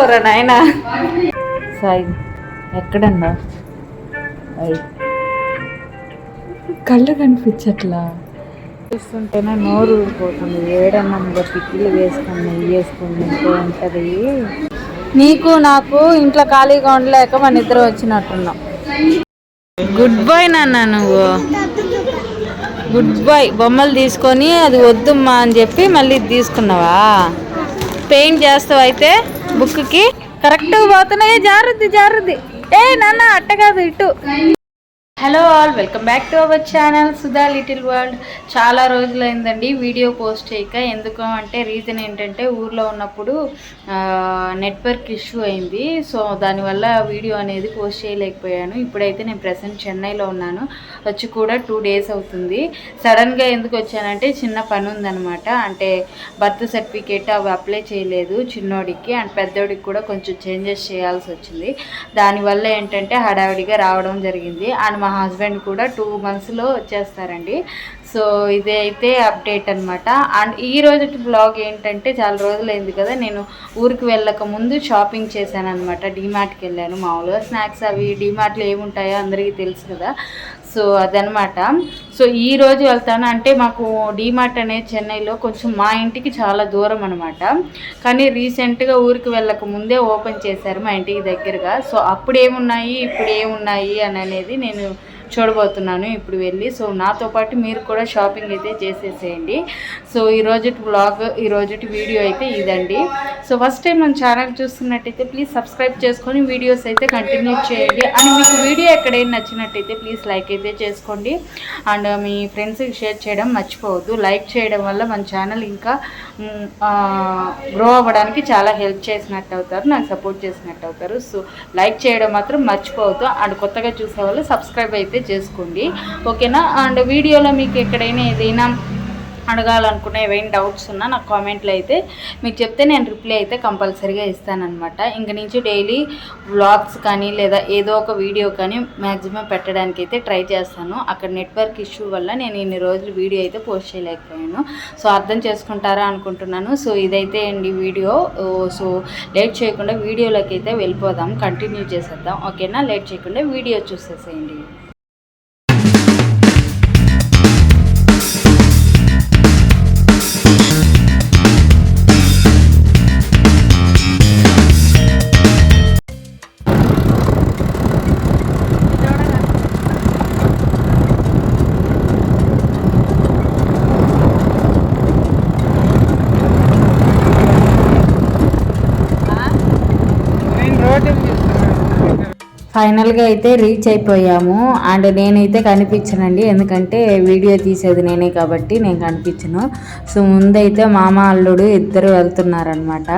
ఎత్తుకోరా నాయన? సాయి ఎక్కడన్నా? కళ్ళు కనిపించట్లా? చూస్తుంటేనే నోరు ఊరిపోతుంది. ఏడన్నా పిక్కిలు వేసుకొని నెయ్యి వేసుకొని ఉంటుంది. నీకు నాకు ఇంట్లో ఖాళీగా ఉండలేక మన ఇద్దరు వచ్చినట్టున్నాం. గుడ్ బాయ్ నాన్న నువ్వు. గుడ్ బాయ్ బొమ్మలు తీసుకొని అది వద్దుమ్మా అని చెప్పి మళ్ళీ తీసుకున్నావా? పెయింట్ చేస్తావు అయితే? బుక్కి కరెక్ట్ పోతున్నాయి. జారుద్ది జారుద్ది. ఏ నాన్న అట్ట కాదు ఇటు. Hello all welcome back to our channel Sudha little world చాలా రోజులైందండి వీడియో పోస్ట్ చేయక. ఎందుకు అంటే రీజన్ ఏంటంటే ఊర్లో ఉన్నప్పుడు నెట్వర్క్ ఇష్యూ అయింది. సో దానివల్ల వీడియో అనేది పోస్ట్ చేయలేకపోయాను. ఇప్పుడైతే నేను ప్రజెంట్ చెన్నైలో ఉన్నాను. వచ్చి కూడా టూ డేస్ అవుతుంది. సడన్గా ఎందుకు వచ్చానంటే చిన్న పని ఉందన్నమాట. అంటే బర్త్ సర్టిఫికేట్ అవి అప్లై చేయలేదు చిన్నోడికి. అండ్ పెద్దోడికి కూడా కొంచెం చేంజెస్ చేయాల్సి వచ్చింది. దానివల్ల ఏంటంటే హడావిడిగా రావడం జరిగింది. అండ్ మా హస్బెండ్ కూడా టూ మంత్స్లో వచ్చేస్తారండి. సో ఇదే అయితే అప్డేట్ అనమాట అండ్ ఈ రోజు బ్లాగ్ ఏంటంటే చాలా రోజులైంది కదా నేను ఊరికి వెళ్ళక ముందు షాపింగ్ చేశాను అనమాట డీమార్ట్కి వెళ్ళాను. మామూలుగా స్నాక్స్ అవి డీమార్ట్లో ఏముంటాయో అందరికీ తెలుసు కదా. సో అదనమాట. సో ఈ రోజు వెళ్తాను. అంటే మాకు డీమార్ట్ అనేది చెన్నైలో కొంచెం మా ఇంటికి చాలా దూరం అనమాట కానీ రీసెంట్గా ఊరికి వెళ్ళక ముందే ఓపెన్ చేశారు మా ఇంటికి దగ్గరగా. సో అప్పుడు ఏమున్నాయి ఇప్పుడు ఏమున్నాయి అని అనేది నేను చూడబోతున్నాను ఇప్పుడు వెళ్ళి. సో నాతో పాటు మీరు కూడా షాపింగ్ అయితే చేసేసేయండి. సో ఈ రోజుటి బ్లాగ్ ఈ రోజుటి వీడియో అయితే ఇదండి. సో ఫస్ట్ టైం మన ఛానల్ చూస్తున్నట్టయితే ప్లీజ్ సబ్స్క్రైబ్ చేసుకొని వీడియోస్ అయితే కంటిన్యూ చేయండి. అండ్ మీకు వీడియో ఎక్కడైనా నచ్చినట్టయితే ప్లీజ్ లైక్ అయితే చేసుకోండి. అండ్ మీ ఫ్రెండ్స్కి షేర్ చేయడం మర్చిపోవద్దు. లైక్ చేయడం వల్ల మన ఛానల్ ఇంకా గ్రో అవ్వడానికి చాలా హెల్ప్ చేసినట్టు అవుతారు నాకు సపోర్ట్ చేసినట్టు అవుతారు. సో లైక్ చేయడం మాత్రం మర్చిపోవద్దు. అండ్ కొత్తగా చూసే వాళ్ళు సబ్స్క్రైబ్ అయితే చేసుకోండి. ఓకేనా? అండ్ వీడియోలో మీకు ఎక్కడైనా ఏదైనా అడగాలనుకున్న ఏవైనా డౌట్స్ ఉన్నా నాకు కామెంట్లో అయితే మీకు చెప్తే నేను రిప్లై అయితే కంపల్సరీగా ఇస్తానమాట ఇంక నుంచి డైలీ వ్లాగ్స్ కానీ లేదా ఏదో ఒక వీడియో కానీ మ్యాక్సిమం పెట్టడానికి అయితే ట్రై చేస్తాను. అక్కడ నెట్వర్క్ ఇష్యూ వల్ల నేను ఇన్ని రోజులు వీడియో అయితే పోస్ట్ చేయలేకపోయాను. సో అర్థం చేసుకుంటారా అనుకుంటున్నాను. సో ఇదైతే అండి వీడియో. సో లేట్ చేయకుండా వీడియోలోకి అయితే వెళ్ళిపోదాం. కంటిన్యూ చేసేద్దాం. ఓకేనా? లేట్ చేయకుండా వీడియో చూసేసేయండి. ఫైనల్గా అయితే రీచ్ అయిపోయాము. అండ్ నేనైతే కనిపించనండి. ఎందుకంటే వీడియో తీసేది నేనే కాబట్టి నేను కనిపించను. సో ముందైతే మామ అల్లుడు ఇద్దరు వెళ్తున్నారనమాట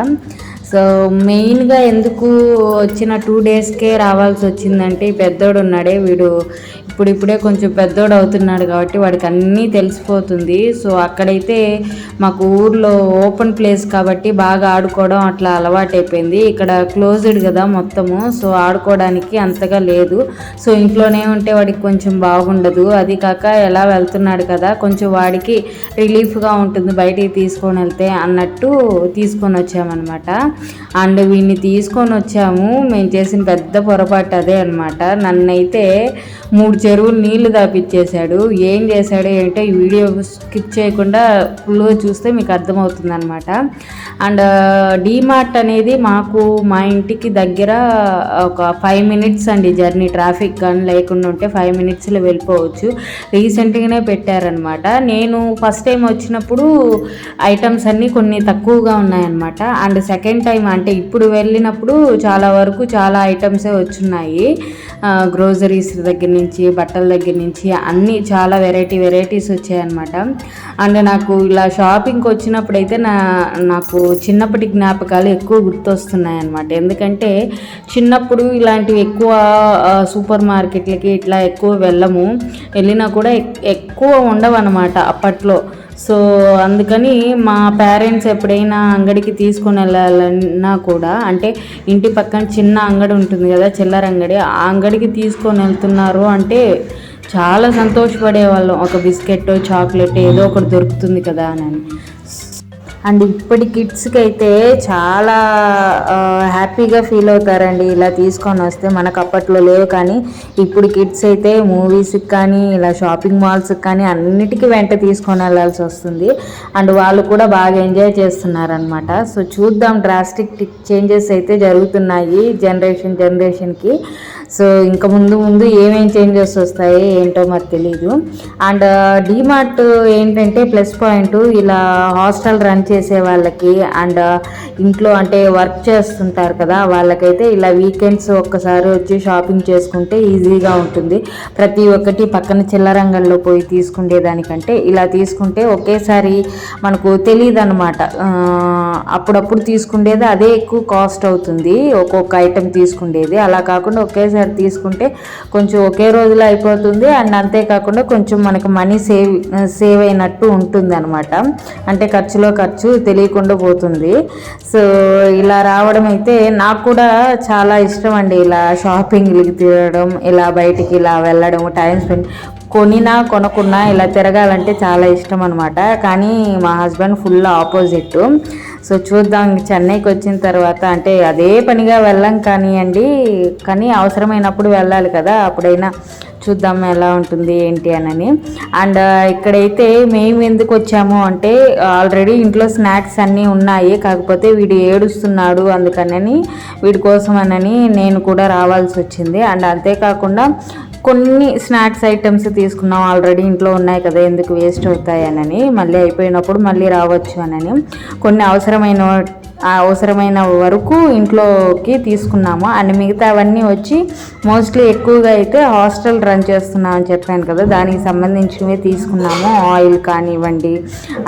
సో మెయిన్గా ఎందుకు వచ్చిన టూ డేస్కే రావాల్సి వచ్చిందంటే ఈ పెద్దోడు ఉన్నాడే వీడు ఇప్పుడిప్పుడే కొంచెం పెద్దోడు అవుతున్నాడు కాబట్టి వాడికి అన్నీ తెలిసిపోతుంది. సో అక్కడైతే మాకు ఊర్లో ఓపెన్ ప్లేస్ కాబట్టి బాగా ఆడుకోవడం అట్లా అలవాటైపోయింది. ఇక్కడ క్లోజ్డ్ కదా మొత్తము సో ఆడుకోవడానికి అంతగా లేదు. సో ఇంట్లోనే ఉంటే వాడికి కొంచెం బాగుండదు. అది కాక ఎలా వెళ్తున్నాడు కదా కొంచెం వాడికి రిలీఫ్గా ఉంటుంది బయటికి తీసుకొని వెళ్తే అన్నట్టు తీసుకొని వచ్చామన్నమాట. అండ్ వీడిని తీసుకొని వచ్చాము. మేము చేసిన పెద్ద పొరపాటు అదే అనమాట నన్నైతే మూడు చెరువులు నీళ్ళు దాపిచ్చేశాడు. ఏం చేశాడు ఏంటో ఈ వీడియో స్కిప్ చేయకుండా ఫుల్గా చూస్తే మీకు అర్థమవుతుంది అనమాట అండ్ డీమార్ట్ అనేది మాకు మా ఇంటికి దగ్గర ఒక ఫైవ్ మినిట్స్ అండి జర్నీ. ట్రాఫిక్ కానీ లేకుండా ఉంటే ఫైవ్ మినిట్స్లో వెళ్ళిపోవచ్చు. రీసెంట్గానే పెట్టారనమాట నేను ఫస్ట్ టైం వచ్చినప్పుడు ఐటమ్స్ అన్నీ కొన్ని తక్కువగా ఉన్నాయన్నమాట. అండ్ సెకండ్ టైం టైం అంటే ఇప్పుడు వెళ్ళినప్పుడు చాలా వరకు చాలా ఐటమ్సే వచ్చున్నాయి. గ్రోసరీస్ దగ్గర నుంచి బట్టల దగ్గర నుంచి అన్నీ చాలా వెరైటీ వెరైటీస్ వచ్చాయన్నమాట. అండ్ నాకు ఇలా షాపింగ్కి వచ్చినప్పుడైతే నా నాకు చిన్నప్పటి జ్ఞాపకాలు ఎక్కువ గుర్తొస్తున్నాయి అనమాట ఎందుకంటే చిన్నప్పుడు ఇలాంటివి ఎక్కువ సూపర్ మార్కెట్లకి ఇట్లా ఎక్కువ వెళ్ళము. వెళ్ళినా కూడా ఎక్కువ ఉండవు అనమాట అప్పట్లో. సో అందుకని మా పేరెంట్స్ ఎప్పుడైనా అంగడికి తీసుకొని వెళ్ళాలన్నా కూడా అంటే ఇంటి పక్కన చిన్న అంగడి ఉంటుంది కదా చిల్లర అంగడి ఆ అంగడికి తీసుకొని వెళ్తున్నారు అంటే చాలా సంతోషపడేవాళ్ళం. ఒక బిస్కెట్ చాక్లెట్ ఏదో ఒకటి దొరుకుతుంది కదా అని. అండ్ ఇప్పటి కిడ్స్కి అయితే చాలా హ్యాపీగా ఫీల్ అవుతారండి. ఇలా తీసుకొని వస్తే మనకు అప్పట్లో లేవు కానీ ఇప్పుడు కిడ్స్ అయితే మూవీస్కి కానీ ఇలా షాపింగ్ మాల్స్కి కానీ అన్నిటికీ వెంట తీసుకొని వెళ్ళాల్సి వస్తుంది. అండ్ వాళ్ళు కూడా బాగా ఎంజాయ్ చేస్తున్నారనమాట సో చూద్దాం డ్రాస్టిక్ చేంజెస్ అయితే జరుగుతున్నాయి జనరేషన్ జనరేషన్కి. సో ఇంకా ముందు ముందు ఏమేం చేంజెస్ వస్తాయి ఏంటో మరి తెలీదు. అండ్ డీమార్ట్ ఏంటంటే ప్లస్ పాయింట్ ఇలా హాస్టల్ రన్ చేసే వాళ్ళకి అండ్ ఇంట్లో అంటే వర్క్ చేస్తుంటారు కదా వాళ్ళకైతే ఇలా వీకెండ్స్ ఒక్కసారి వచ్చి షాపింగ్ చేసుకుంటే ఈజీగా ఉంటుంది. ప్రతి ఒక్కటి పక్కన చిల్లరంగంలో పోయి తీసుకునేదానికంటే ఇలా తీసుకుంటే ఒకేసారి మనకు తెలియదు అనమాట అప్పుడప్పుడు తీసుకుండేది అదే ఎక్కువ కాస్ట్ అవుతుంది ఒక్కొక్క ఐటెం తీసుకుండేది. అలా కాకుండా ఒకేసారి తీసుకుంటే కొంచెం ఒకే రోజులో అయిపోతుంది. అండ్ అంతేకాకుండా కొంచెం మనకి మనీ సేవ్ సేవ్ అయినట్టు ఉంటుంది అనమాట అంటే ఖర్చులో ఖర్చు తెలియకుండా పోతుంది. సో ఇలా రావడం అయితే నాకు కూడా చాలా ఇష్టం అండి. ఇలా షాపింగ్లకి తిరగడం ఇలా బయటికి ఇలా వెళ్ళడం టైం స్పెండ్ కొనినా కొనకున్నా ఇలా తిరగాలంటే చాలా ఇష్టం అనమాట కానీ మా హస్బెండ్ ఫుల్ ఆపోజిట్. సో చూద్దాం చెన్నైకి వచ్చిన తర్వాత అంటే అదే పనిగా వెళ్ళం కానివ్వండి కానీ అవసరమైనప్పుడు వెళ్ళాలి కదా అప్పుడైనా చూద్దాం ఎలా ఉంటుంది ఏంటి అనని. అండ్ ఇక్కడైతే మేము ఎందుకు వచ్చాము అంటే ఆల్రెడీ ఇంట్లో స్నాక్స్ అన్నీ ఉన్నాయి కాకపోతే వీడు ఏడుస్తున్నాడు అందుకనని వీడి కోసం అనని నేను కూడా రావాల్సి వచ్చింది. అండ్ అంతేకాకుండా కొన్ని స్నాక్స్ ఐటమ్స్ తీసుకున్నాం. ఆల్రెడీ ఇంట్లో ఉన్నాయి కదా ఎందుకు వేస్ట్ అవుతాయనని మళ్ళీ అయిపోయినప్పుడు మళ్ళీ రావచ్చు అనని కొన్ని అవసరమైన అవసరమైన వరకు ఇంట్లోకి తీసుకున్నాము. అండ్ మిగతా అవన్నీ వచ్చి మోస్ట్లీ ఎక్కువగా అయితే హాస్టల్ రన్ చేస్తున్నాం అని చెప్పాను కదా. దానికి సంబంధించినవి తీసుకున్నాము. ఆయిల్ కానివ్వండి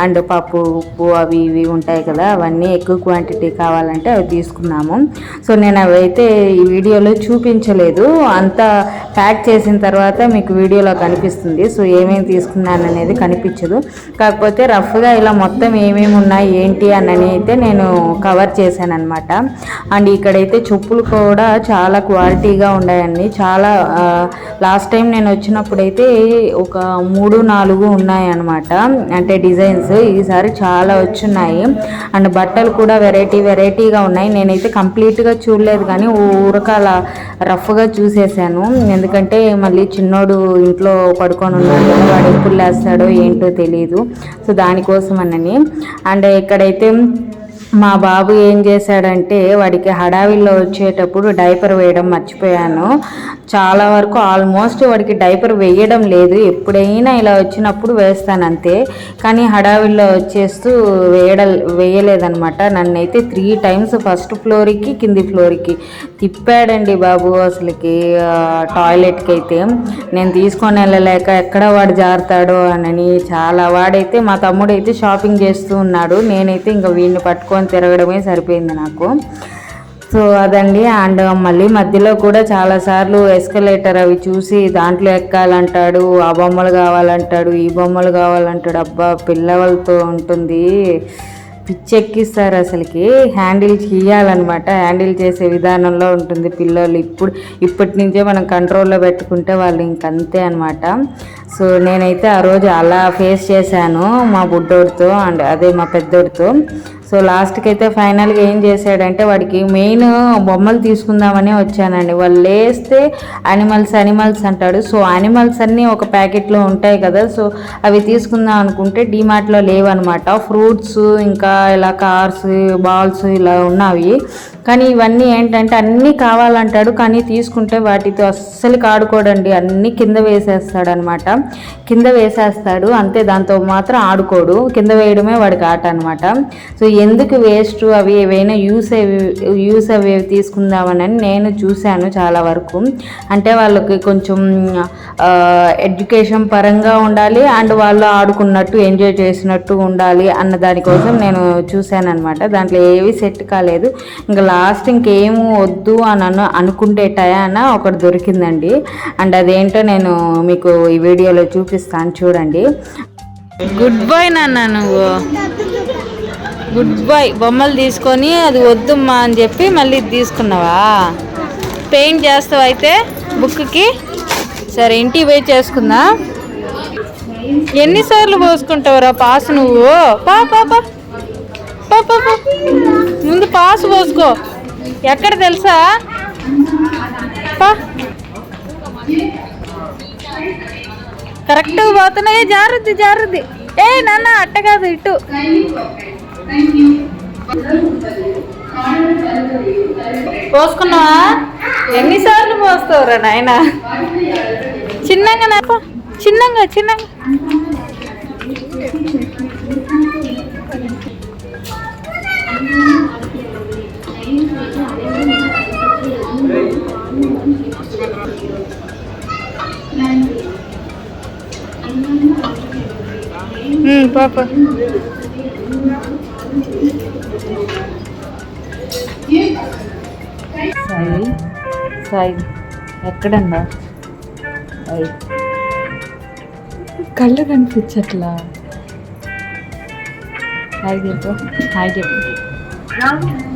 అండ్ పప్పు ఉప్పు అవి ఇవి ఉంటాయి కదా. అవన్నీ ఎక్కువ క్వాంటిటీ కావాలంటే అవి తీసుకున్నాము. సో నేను అవి అయితే ఈ వీడియోలో చూపించలేదు. అంతా ప్యాక్ చేసిన తర్వాత మీకు వీడియోలో కనిపిస్తుంది. సో ఏమేమి తీసుకున్నాను అనేది కనిపించదు. కాకపోతే రఫ్గా ఇలా మొత్తం ఏమేమి ఉన్నాయి ఏంటి అని అయితే నేను కవర్ చేశాను అనమాట అండ్ ఇక్కడైతే చెప్పులు కూడా చాలా క్వాలిటీగా ఉన్నాయండి. చాలా లాస్ట్ టైం నేను వచ్చినప్పుడైతే ఒక మూడు నాలుగు ఉన్నాయన్నమాట. అంటే డిజైన్స్ ఈసారి చాలా వచ్చున్నాయి అండ్ బట్టలు కూడా వెరైటీ వెరైటీగా ఉన్నాయి. నేనైతే కంప్లీట్గా చూడలేదు కానీ ఊరకాల రఫ్గా చూసేసాను ఎందుకంటే మళ్ళీ చిన్నోడు ఇంట్లో పడుకొని ఉన్నాడు వాడు ఎప్పుడు లేస్తాడో ఏంటో తెలియదు సో దానికోసం అనని అండ్ ఇక్కడైతే మా బాబు ఏం చేశాడంటే వాడికి హడావిల్లో వచ్చేటప్పుడు డైపర్ వేయడం మర్చిపోయాను. చాలా వరకు ఆల్మోస్ట్ వాడికి డైపర్ వేయడం లేదు. ఎప్పుడైనా ఇలా వచ్చినప్పుడు వేస్తాను అంతే కానీ హడావిల్లో వచ్చేస్తూ వేయడం వేయలేదనమాట నన్నైతే త్రీ టైమ్స్ ఫస్ట్ ఫ్లోర్కి కింది ఫ్లోర్కి తిప్పాడండి బాబు అసలుకి టాయిలెట్కి అయితే నేను తీసుకొని వెళ్ళలేక ఎక్కడ వాడు జారుతాడో అని చాలా వాడైతే మా తమ్ముడైతే షాపింగ్ చేస్తూ ఉన్నాడు. నేనైతే ఇంకా వీడిని పట్టుకొని తిరగడమే సరిపోయింది నాకు. సో అదండి. అండ్ మళ్ళీ మధ్యలో కూడా చాలాసార్లు ఎస్కలేటర్ అవి చూసి దాంట్లో ఎక్కాలంటాడు ఆ బొమ్మలు కావాలంటాడు ఈ బొమ్మలు కావాలంటాడు. అబ్బా పిల్లవాళ్ళతో ఉంటుంది. పిచ్చెక్కిస్తారు అసలుకి. హ్యాండిల్ చేయాలన్నమాట. హ్యాండిల్ చేసే విధానంలో ఉంటుంది పిల్లలు. ఇప్పుడు ఇప్పటి నుంచే మనం కంట్రోల్లో పెట్టుకుంటే వాళ్ళు ఇంకంతే అనమాట సో నేనైతే ఆ రోజు అలా ఫేస్ చేశాను మా బుడ్డోడితో అండ్ అదే మా పెద్దోడితో. సో లాస్ట్కి అయితే ఫైనల్గా ఏం చేశాడంటే వాడికి మెయిన్ బొమ్మలు తీసుకుందామని వచ్చానండి. వాళ్ళు లేస్తే అనిమల్స్ అనిమల్స్ అంటాడు. సో అనిమల్స్ అన్నీ ఒక ప్యాకెట్లో ఉంటాయి కదా సో అవి తీసుకుందాం అనుకుంటే డీమార్ట్లో లేవన్నమాట. ఫ్రూట్స్ ఇంకా ఇలా కార్స్ బాల్స్ ఇలా ఉన్నవి. కానీ ఇవన్నీ ఏంటంటే అన్నీ కావాలంటాడు కానీ తీసుకుంటే వాటితో అస్సలు ఆడుకోడండి అన్నీ కింద వేసేస్తాడు అనమాట కింద వేసేస్తాడు. అంతే దాంతో మాత్రం ఆడుకోడు. కింద వేయడమే వాడికి ఆట అనమాట. సో ఎందుకు వేస్ట్ అవి ఏవైనా యూస్ అవి యూస్ అవి తీసుకుందామని నేను చూశాను చాలా వరకు. అంటే వాళ్ళకి కొంచెం ఎడ్యుకేషన్ పరంగా ఉండాలి అండ్ వాళ్ళు ఆడుకున్నట్టు ఎంజాయ్ చేసినట్టు ఉండాలి అన్న దానికోసం నేను చూశాను అనమాట దాంట్లో ఏవి సెట్ కాలేదు. ఇంకా లాస్ట్ ఇంకేం వద్దు అని అను అనుకుంటే టయాన ఒకటి దొరికిందండి. అండ్ అదేంటో నేను మీకు ఈ వీడియోలో చూపిస్తాను చూడండి. గుడ్ బాయ్ నాన్న నువ్వు. గుడ్ బాయ్ బొమ్మలు తీసుకొని అది వద్దుమ్మా అని చెప్పి మళ్ళీ తీసుకున్నావా? పెయింట్ చేస్తావు అయితే బుక్కి సరే ఇంటికి పోయి చేసుకుందా. ఎన్నిసార్లు పోసుకుంటావురా పాస్ నువ్వు? పా పా పా. ముందు పాస్ పోసుకో. ఎక్కడ తెలుసా? పా. కరెక్ట్ పోతున్నాయి జారుద్ది జారుద్ది. ఏ నాన్న అట్ట కాదు ఇటు. పోసుకున్నావా? ఎన్నిసార్లు పోస్తావురా నాయన? చిన్నగా నాకు చిన్నగా చిన్నగా. పాప. సాయి సాయి ఎక్కడన్నా? కళ్ళు కనిపించట్లా? హాయ్ చెప్పు హాయ్ చెప్పు. పచ్చడి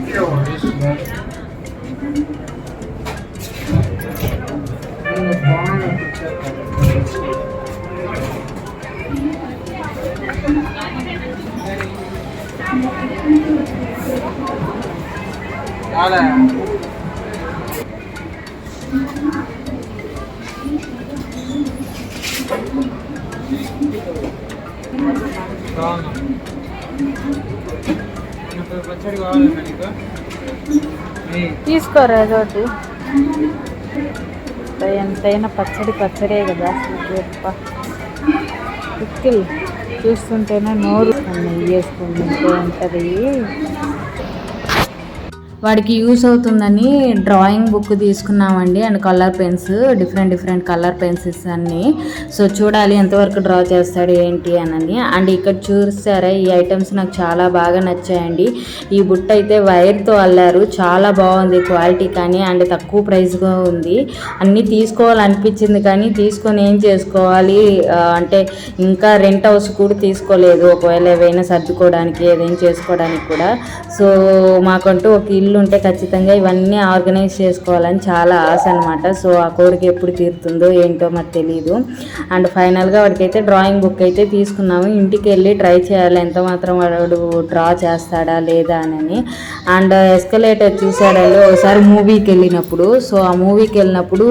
తీసుకోరా ఏదోటి ఎంతైనా పచ్చడి పచ్చడే కదా అసలు పిక్కిల్ చూస్తుంటేనే నోరు. వేసుకుంటుంటే ఉంటుంది. వాడికి యూస్ అవుతుందని డ్రాయింగ్ బుక్ తీసుకున్నామండి and colour pens different different colour pencils అన్నీ. సో చూడాలి ఎంతవరకు డ్రా చేస్తాడు ఏంటి అని అండ్ ఇక్కడ చూసారా ఈ ఐటమ్స్ నాకు చాలా బాగా నచ్చాయండి. ఈ బుట్ట అయితే వైర్తో అల్లారు చాలా బాగుంది క్వాలిటీ కానీ అండ్ తక్కువ ప్రైస్గా ఉంది. అన్నీ తీసుకోవాలనిపించింది కానీ తీసుకొని ఏం చేసుకోవాలి? అంటే ఇంకా రెంట్ హౌస్ కూడా తీసుకోలేదు. ఒకవేళ ఏవైనా సర్దుకోవడానికి ఏదైనా చేసుకోవడానికి కూడా. సో మాకంటూ ఒక ఇల్లు ఉంటే ఖచ్చితంగా ఇవన్నీ ఆర్గనైజ్ చేసుకోవాలని చాలా ఆశ అనమాట సో ఆ కోరిక ఎప్పుడు తీరుతుందో ఏంటో మరి తెలియదు అండ్ ఫైనల్గా వాడికైతే డ్రాయింగ్ బుక్ అయితే తీసుకున్నాము. ఇంటికి వెళ్ళి ట్రై చేయాలి. ఎంత మాత్రం వాడు డ్రా చేస్తాడా లేదా అని అండ్ ఎస్కలేటర్ చూసాడలో ఒకసారి మూవీకి వెళ్ళినప్పుడు. సో ఆ మూవీకి వెళ్ళినప్పుడు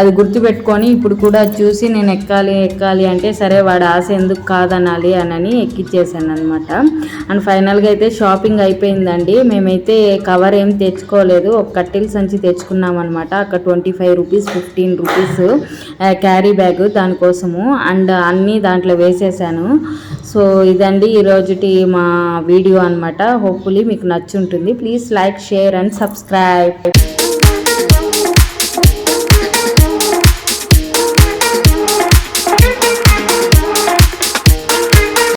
అది గుర్తుపెట్టుకొని ఇప్పుడు కూడా చూసి నేను ఎక్కాలి ఎక్కాలి అంటే సరే వాడు ఆశ ఎందుకు కాదనాలి అని ఎక్కిచ్చేసాను అనమాట అండ్ ఫైనల్గా అయితే షాపింగ్ అయిపోయిందండి. మేమైతే కవర్ ఏం తెచ్చుకోలేదు. ఒక కట్టెల సంచి తెచ్చుకున్నాం అనమాట అక్కడ twenty five rupees fifteen rupees carry bag దానికోసము అండ్ అన్నీ దాంట్లో వేసేసాను. సో ఇదండి ఈరోజుటి మా వీడియో అనమాట హోప్ఫుల్లీ మీకు నచ్చుంటుంది. Please like share and subscribe